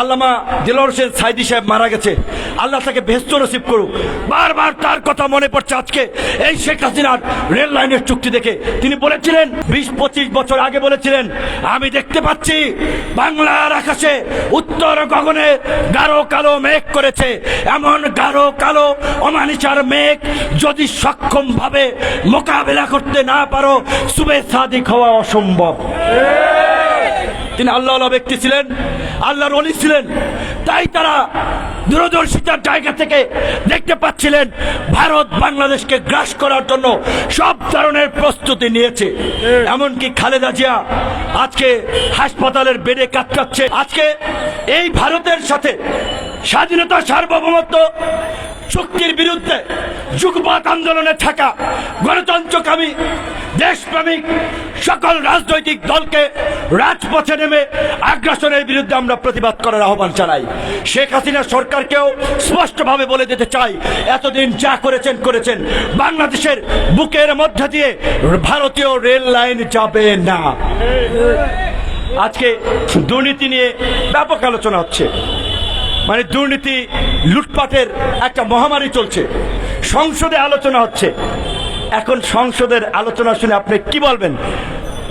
আল্লামা দিলর হোসেন সাইদি সাহেব মারা গেছে। আল্লাহ তাকে বেহস্ত নসিব করুক। বারবার তার কথা মনে পড়ছে আজকে। এই শেখ হাসিনার রেল লাইনের চুক্তি দেখে। তিনি বলেছিলেন, বিশ পঁচিশ বছর আগে বলেছিলেন, আমি দেখতে পাচ্ছি, বাংলার আকাশে উত্তর গগনে গাঢ় কালো মেঘ করেছে। এমন গাঢ় কালো, অমানিসার মেঘ যদি সক্ষমভাবে মোকাবেলা করতে না পারো, সুবে সাদিক হওয়া অসম্ভব। তিনি আল্লাহ ব্যক্তি ছিলেন, আল্লাহর অলি ছিলেন। তাই তারা দূরদর্শিতার জায়গা থেকে দেখতে পাচ্ছিলেন, ভারত বাংলাদেশকে গ্রাস করার জন্য সব ধরনের প্রস্তুতি নিয়েছে। এমনকি খালেদা জিয়া আজকে হাসপাতালের বেডে কাটকাচ্ছে আজকে এই ভারতের সাথে স্বাধীনতা সার্বভৌমত্ব চুক্তির বিরুদ্ধে যুগপাত আন্দোলনে থাকা গণতন্ত্রকামী দেশপ্রেমিক সকল রাজনৈতিক দলকে রাজপথে নেমে আগ্রাসনের বিরুদ্ধে আমরা প্রতিবাদ করার আহ্বান জানাই। শেখ হাসিনা সরকারকেও স্পষ্টভাবে বলে দিতে চাই, এতদিন যা করেছেন করেছেন। বাংলাদেশের বুকের মধ্যে দিয়ে ভারতীয় রেল লাইন যাবে না। আজকে দুর্নীতি নিয়ে ব্যাপক আলোচনা হচ্ছে। মানে দুর্নীতি লুটপাটের একটা মহামারী চলছে। সংসদে আলোচনা হচ্ছে। এখন সংসদের আলোচনা শুনে আপনি কি বলবেন?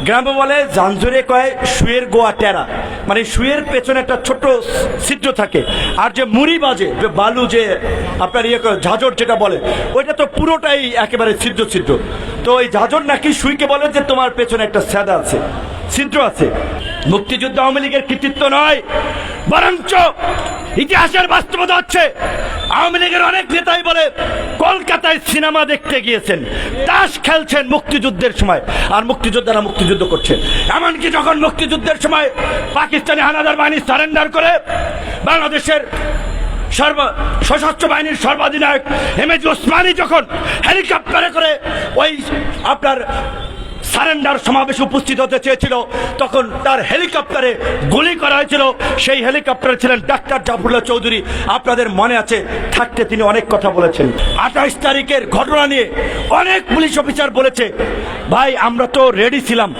গ্রামে বলে, জাঞ্জুরে কয়, শুয়ের গোয়া টেরা। মানে শুয়ের পেছনে একটা ছোট ছিদ্র থাকে। আর যে মুড়ি বাজে, যে বালু যে আপনার ইয়ে ঝাঁঝর যেটা বলে, ওইটা তো পুরোটাই একেবারে ছিদ্র ছিদ্র। তো ওই ঝাঁঝর নাকি সুইকে বলে যে, তোমার পেছনে একটা স্যাদা আছে, ছিদ্র আছে। মুক্তিযুদ্ধ আওয়ামী লীগের কৃতিত্ব নয়, বরঞ্চ ইতিহাসের বাস্তবতা হচ্ছে আওয়ামী লীগের অনেক নেতাই বলে, কলকাতায় সিনেমা দেখতে গিয়েছেন, তাস খেলছেন মুক্তিযুদ্ধের সময়, আর মুক্তিযোদ্ধারা মুক্তিযুদ্ধ করছেন এমনকি যখন মুক্তিযুদ্ধের সময় পাকিস্তানি হানাদার বাহিনী সারেন্ডার করে, বাংলাদেশের সর্ব, সশস্ত্র বাহিনীর সর্বাধিনায়ক হেমেজ ওসমানী যখন হেলিকপ্টারে করে, ওই আপনার সারেন্ডার সমাবেশে উপস্থিত হতে চেয়েছিল। তখন তার হেলিকপ্টারে গুলি করা হয়েছিল। সেই হেলিকপ্টারে ছিলেন ডাক্তার জাফরুল্লাহ চৌধুরী। আপনাদের মনে আছে, থাকতে তিনি অনেক কথা বলেছেন। আঠাইশ তারিখের ঘটনা নিয়ে অনেক পুলিশ অফিসার বলেছে। ভাই, আমরা তো রেডি ছিলাম।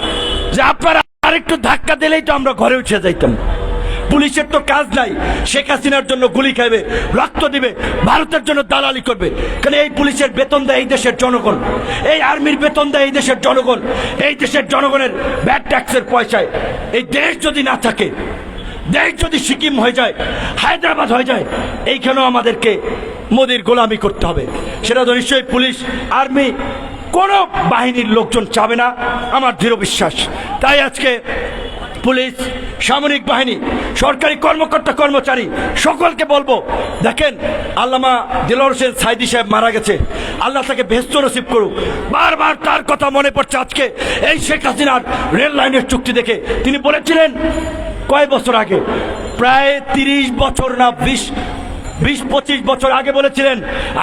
যে আপনারা আরেকটু ধাক্কা দিলেই তো আমরা ঘরে উঠে যাইতাম। পুলিশের তো কাজ নাই। শেখ হাসিনার জন্য গুলি খাইবে, রক্ত দিবে, ভারতের জন্য দালালি করবে। কারণ এই পুলিশের বেতন দেয় এই দেশের জনগণ? এই আর্মির বেতন দেয় এই দেশের জনগণ। এই দেশের জনগণের ব্যাড ট্যাক্সের পয়সায়। এই দেশ যদি না থাকে, দেশ যদি সিকিম হয়ে যায়, হায়দ্রাবাদ হয়ে যায়, এইখানেও আমাদেরকে মোদির গোলামি করতে হবে। সেটা তো নিশ্চয়ই পুলিশ, আর্মি, কোনো বাহিনীর লোকজন চাবে না, আমার দৃঢ় বিশ্বাস। তাই আজকে পুলিশ, সামরিক বাহিনী, সরকারি কর্মকর্তা, কর্মচারী, সকলকে বলব, দেখেন, আল্লামা দিলর হোসেন সাইদি সাহেব মারা গেছে। আল্লাহ তাকে ভেস্ত নসিব করুক। বারবার তার কথা মনে পড়ছে আজকে। এই শেখ হাসিনার রেল লাইনের চুক্তি দেখে। তিনি বলেছিলেন, কয় বছর আগে? প্রায় তিরিশ বছর না বিশ বিশ পঁচিশ বছর আগে বলেছিলেন,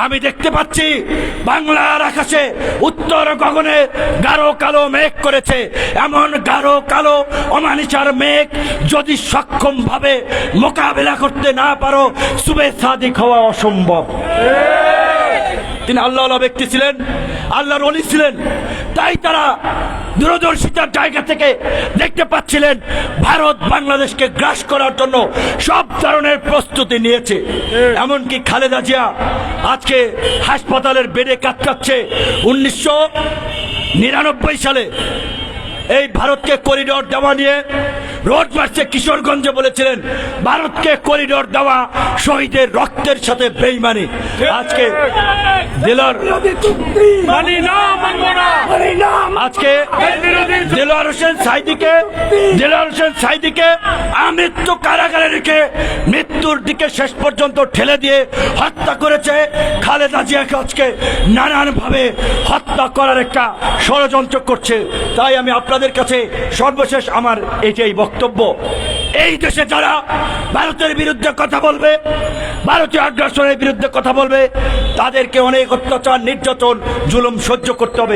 আমি দেখতে পাচ্ছি বাংলার আকাশে উত্তর গগনে গাঢ় কালো মেঘ করেছে। এমন গাঢ় কালো, অমানিসার মেঘ যদি সক্ষম ভাবে মোকাবেলা করতে না পারো, সুবে সাদিক হওয়া অসম্ভব। তিনি আল্লাহ ব্যক্তি ছিলেন, আল্লাহর অলি ছিলেন, তাই তারা দূরদর্শিতার জায়গা থেকে দেখতে পাচ্ছিলেন ভারত বাংলাদেশকে গ্রাস করার জন্য সব ধরনের প্রস্তুতি নিয়েছে। এমনকি খালেদা জিয়া আজকে হাসপাতালের বেডে কাটকাচ্ছে উনিশশো নিরানব্বই সালে এই ভারতকে করিডোর দেওয়া নিয়ে রোড মার্চে কিশোরগঞ্জে বলেছিলেন ভারতকে করিডোর দেওয়া শহীদের রক্তের সাথে বেইমানি। আজকে দিলর মানি আজকে দিলওয়ার হোসেন সাইদিকে দিলওয়ার হোসেন সাইদিকে আমৃত্যু কারাগারে রেখে মৃত্যুর দিকে শেষ পর্যন্ত ঠেলে দিয়ে হত্যা করেছে খালেদা জিয়াকে আজকে নানানভাবে হত্যা করার একটা ষড়যন্ত্র করছে। তাই আমি আপনাদের কাছে সর্বশেষ আমার এটাই বক্তব্য। এই দেশে যারা ভারতের বিরুদ্ধে কথা বলবে, ভারতীয় আগ্রাসনের বিরুদ্ধে কথা বলবে, তাদেরকে অনেক অত্যাচার, নির্যাতন, জুলুম সহ্য করতে হবে।